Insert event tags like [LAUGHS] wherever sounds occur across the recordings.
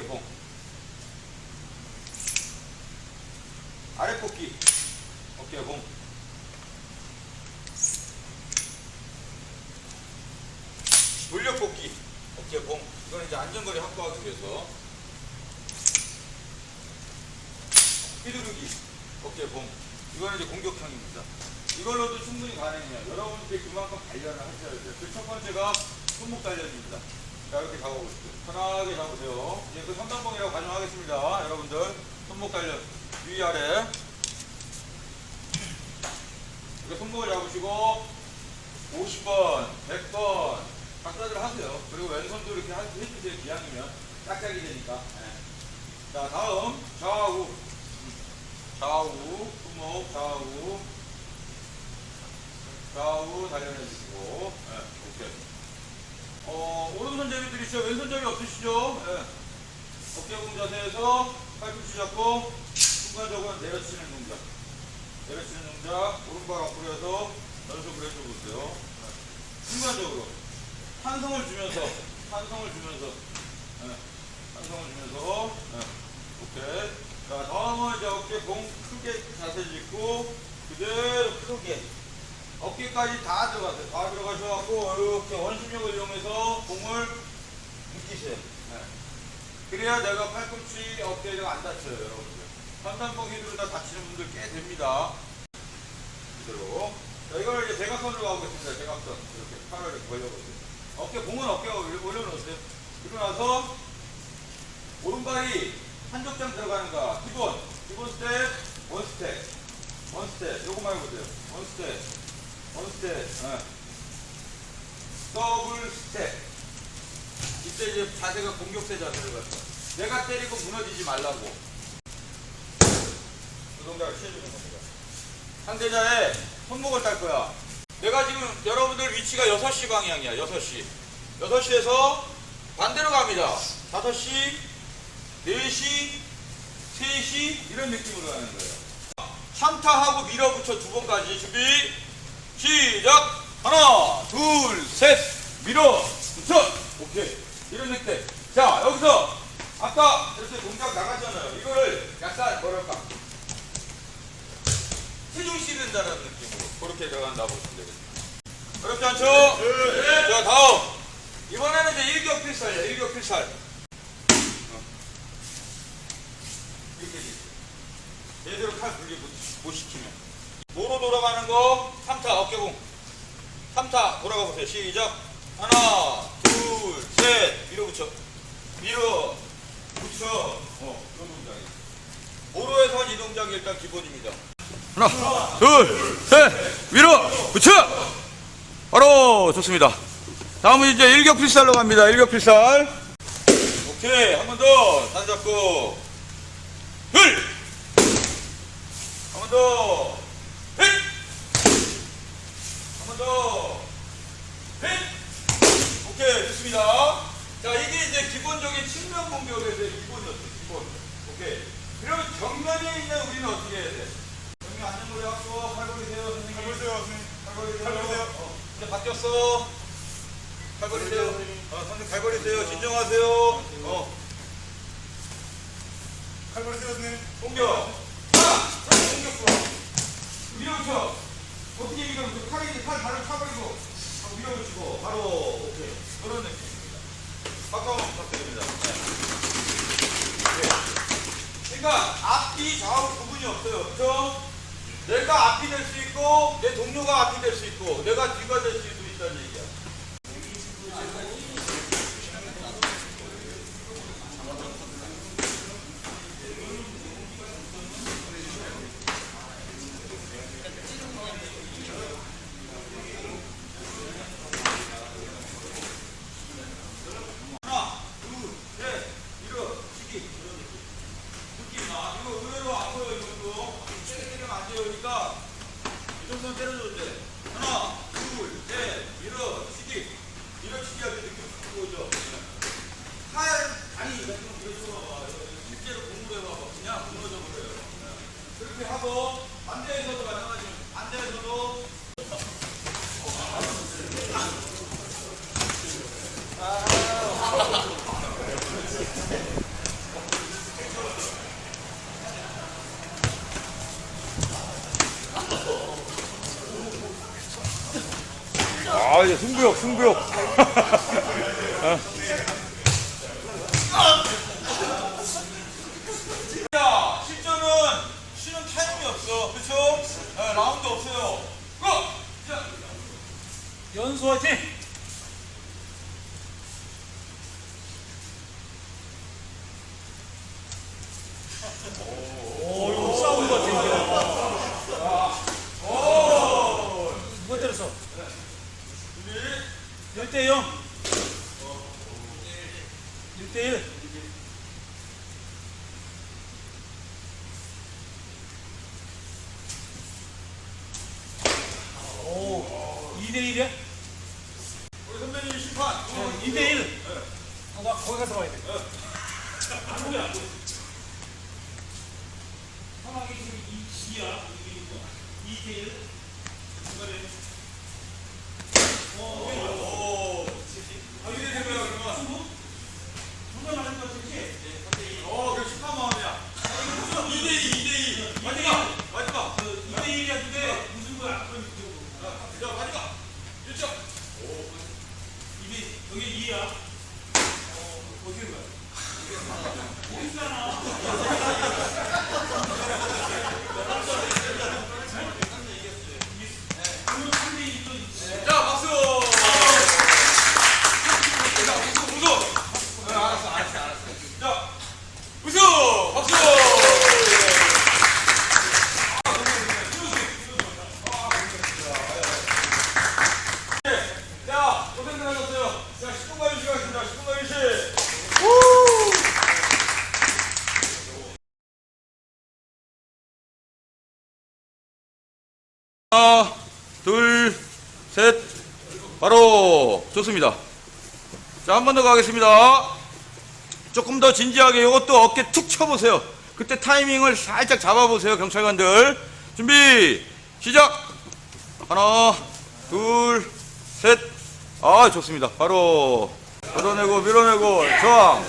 어깨 봉. 아래 뽑기. 어깨 봉. 돌려 뽑기. 어깨 봉. 이건 이제 안전거리 확보하기 위해서. 휘두르기. 어깨 봉. 이거는 이제 공격형입니다. 이걸로도 충분히 가능해요. 여러분들이 그만큼 단련을 하셔야 돼요. 그 첫 번째가 손목 단련입니다. 자, 이렇게 잡아보시죠. 편하게 잡으세요. 이제 그 삼단봉이라고 가정하겠습니다. 여러분들. 손목 단련. 위아래. 이렇게 손목을 잡으시고, 50번, 100번, 박사들 하세요. 그리고 왼손도 이렇게 하- 해주세요. 기왕이면. 짝짝이 되니까. 네. 자, 다음. 좌우. 좌우. 손목, 좌우. 좌우 단련해 주시고, 네, 오케이. 어, 오른손잡이들 있어요? 왼손잡이 없으시죠? 예. 어깨 공 자세에서 팔꿈치 잡고 순간적으로 내려치는 동작. 내려치는 동작, 오른발 앞으로 해서 연속을 해줘보세요. 예. 순간적으로. 탄성을 주면서, 탄성을 주면서, 예. 탄성을 주면서, 예. 오케이. 자, 다음은 이제 어깨 공 크게 자세 짓고, 그대로 크게. 어깨까지 다 들어가세요. 다 들어가셔갖고 이렇게 원심력을 이용해서 공을 느끼세요. 네. 그래야 내가 팔꿈치 어깨가 안 다쳐요, 여러분들. 삼단봉 휘두르다 다치는 분들 꽤 됩니다. 그대로. 자, 이걸 이제 대각선으로 가보겠습니다. 대각선. 이렇게 팔을 벌려보세요. 어깨, 공은 올려- 올려놓으세요. 그리고 나서 오른발이 한쪽장 들어가는 거. 기본. 기본 스텝, 원 스텝. 원 스텝. 요거만 해보세요. 원 스텝. 원 스텝, 예. 더블 스텝. 이때 이제 자세가 공격세 자세를 갖다. 내가 때리고 무너지지 말라고. 그 동작을 취해주는 겁니다. 상대자의 손목을 딸 거야. 내가 지금 여러분들 위치가 6시 방향이야, 6시. 6시에서 반대로 갑니다. 5시, 4시, 3시, 이런 느낌으로 가는 거예요. 3타하고 밀어붙여 두 번까지 준비 시작! 하나 둘 셋! 밀어 붙여! 오케이. 이런 느낌 자 여기서 아까 이렇게 동작 나갔잖아요. 이거를 약간 뭐랄까? 체중 실은다는 느낌으로 그렇게 들어간다 보시면 되겠습니다. 어렵지 않죠? 자 다음. 이번에는 이제 일격 필살이야 일격 필살. 어. 이렇게 제대로 칼 분리 못, 못 시키면. 모로 돌아가는 거 3타 어깨공. 3타 돌아가 보세요. 시작. 하나, 둘, 셋. 밀어 붙여. 밀어. 붙여. 어, 그런 동작이. 모로에선 이 동작이 일단 기본입니다. 하나, 둘, 셋, 밀어, 붙여! 바로 좋습니다. 다음은 이제 일격 필살로 갑니다. 일격 필살. 오케이. 한 번 더. 단 잡고. 흘! 한번 더. 더. 흘! 오케이. 좋습니다. 자, 이게 이제 기본적인 측면 공격에서의 기본이었어. 기본. 오케이. 그러면 정면에 있는 우리는 어떻게 해야 돼? 정면 안전거리 갖고 팔걸이 세요, 선생님. 팔걸이 세요, 선생님. 팔걸이 세요. 팔걸이 세요. 어, 이제 바뀌었어. 팔걸이 세요. 어, 선생님 팔걸이 세요. 진정하세요. 어. 칼벌 세웠네. 공격. 하나, 공격 들어. 밀어붙여. 어떻게 밀어붙여? 칼이 이 제칼 발을 차버리고 하고 밀어붙이고 바로 오케이. 그런 느낌입니다. 가까운 부탁드립니다. 네. 네. 그러니까 앞뒤 좌우 구분이 없어요. 그렇죠? 내가 앞이 될 수 있고 내 동료가 앞이 될 수 있고 내가 뒤가 될 수도 있다 그렇게 하고 반대에서도 마찬가지로 반대에서도. 아 이제 승부욕 승부욕. [LAUGHS] 어? 연수 화이팅! 오, 이거 싸운 것 같아, 이거. 누가 때렸어? 1대 0. 1대 1. 오, 2대 1이야? Still 하나, 둘, 셋. 바로 좋습니다. 자, 한 번 더 가겠습니다. 조금 더 진지하게 이것도 어깨 툭 쳐보세요. 그때 타이밍을 살짝 잡아보세요, 경찰관들. 준비, 시작! 하나, 둘, 셋. 아, 좋습니다. 바로 걷어내고 밀어내고 저항.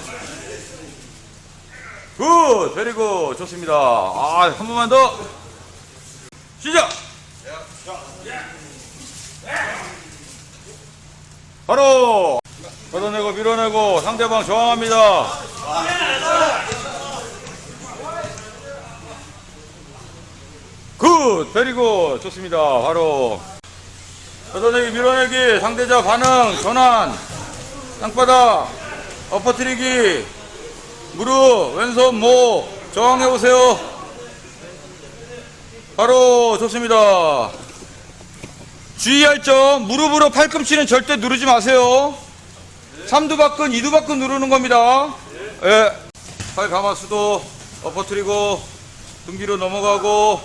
굿, 베리고 좋습니다. 아, 한 번만 더. 시작! 바로 걷어내고 밀어내고 상대방 저항합니다. 굿! 베리고 좋습니다. 바로 걷어내기 밀어내기 상대자 반응 전환 땅바닥 엎어뜨리기 무릎 왼손 모 저항해 보세요. 바로 좋습니다. 주의할 점 무릎으로 팔꿈치는 절대 누르지 마세요. 삼두박근, 이두박근 누르는 겁니다. 예. 팔 가마수도 엎어뜨리고 등 뒤로 넘어가고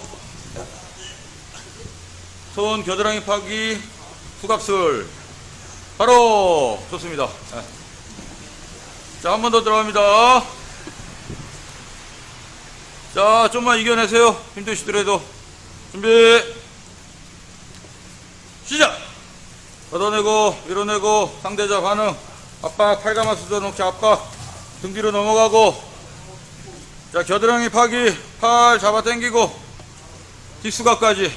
손 겨드랑이 파기 후각술 바로 좋습니다. 예. 자, 한 번 더 들어갑니다. 자, 좀만 이겨내세요. 힘드시더라도. 준비. 시작! 걷어내고 밀어내고 상대자 반응. 압박 팔가마 수도 놓기 압박. 등 뒤로 넘어가고. 자 겨드랑이 파기. 팔 잡아 당기고. 뒷수각까지.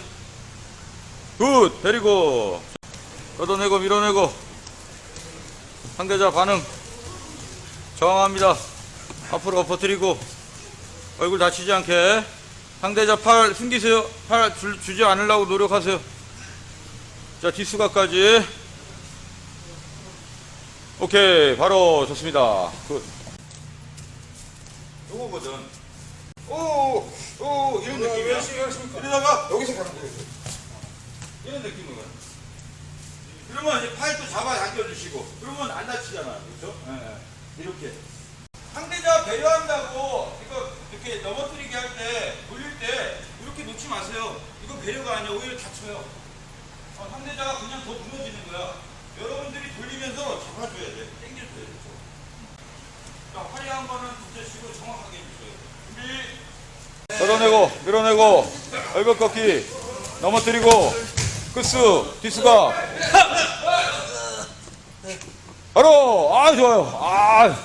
굿! 데리고. 걷어내고 밀어내고. 상대자 반응. 저항합니다. 앞으로 엎어뜨리고. 얼굴 다치지 않게. 상대자 팔 숨기세요. 팔 줄- 주지 않으려고 노력하세요 자, 뒷수가까지. 오케이, 바로 좋습니다. 굿. 요거거든. 오, 오, 이런 느낌이야. 이러다가 여기서 가는 거예요. 이런 느낌이거든. 그러면 이제 팔도 잡아 당겨주시고, 그러면 안 다치잖아. 그렇죠? 예, 예. 이렇게. 상대자 배려한다고 이거 이렇게 넘어뜨리게 할 때, 돌릴 때, 이렇게 놓지 마세요. 이건 배려가 아니야. 오히려 다쳐요. 어, 상대자가 그냥 더 무너지는 거야. 여러분들이 돌리면서 잡아줘야 돼. 당겨줘야 돼. 자, 화려한 거는 붙여주시고 정확하게 해주세요. 준비. 걷어내고, 밀어내고, 얼굴 꺾기, 넘어뜨리고, 끝수, 뒷수가. 바로, 아, 좋아요. 아,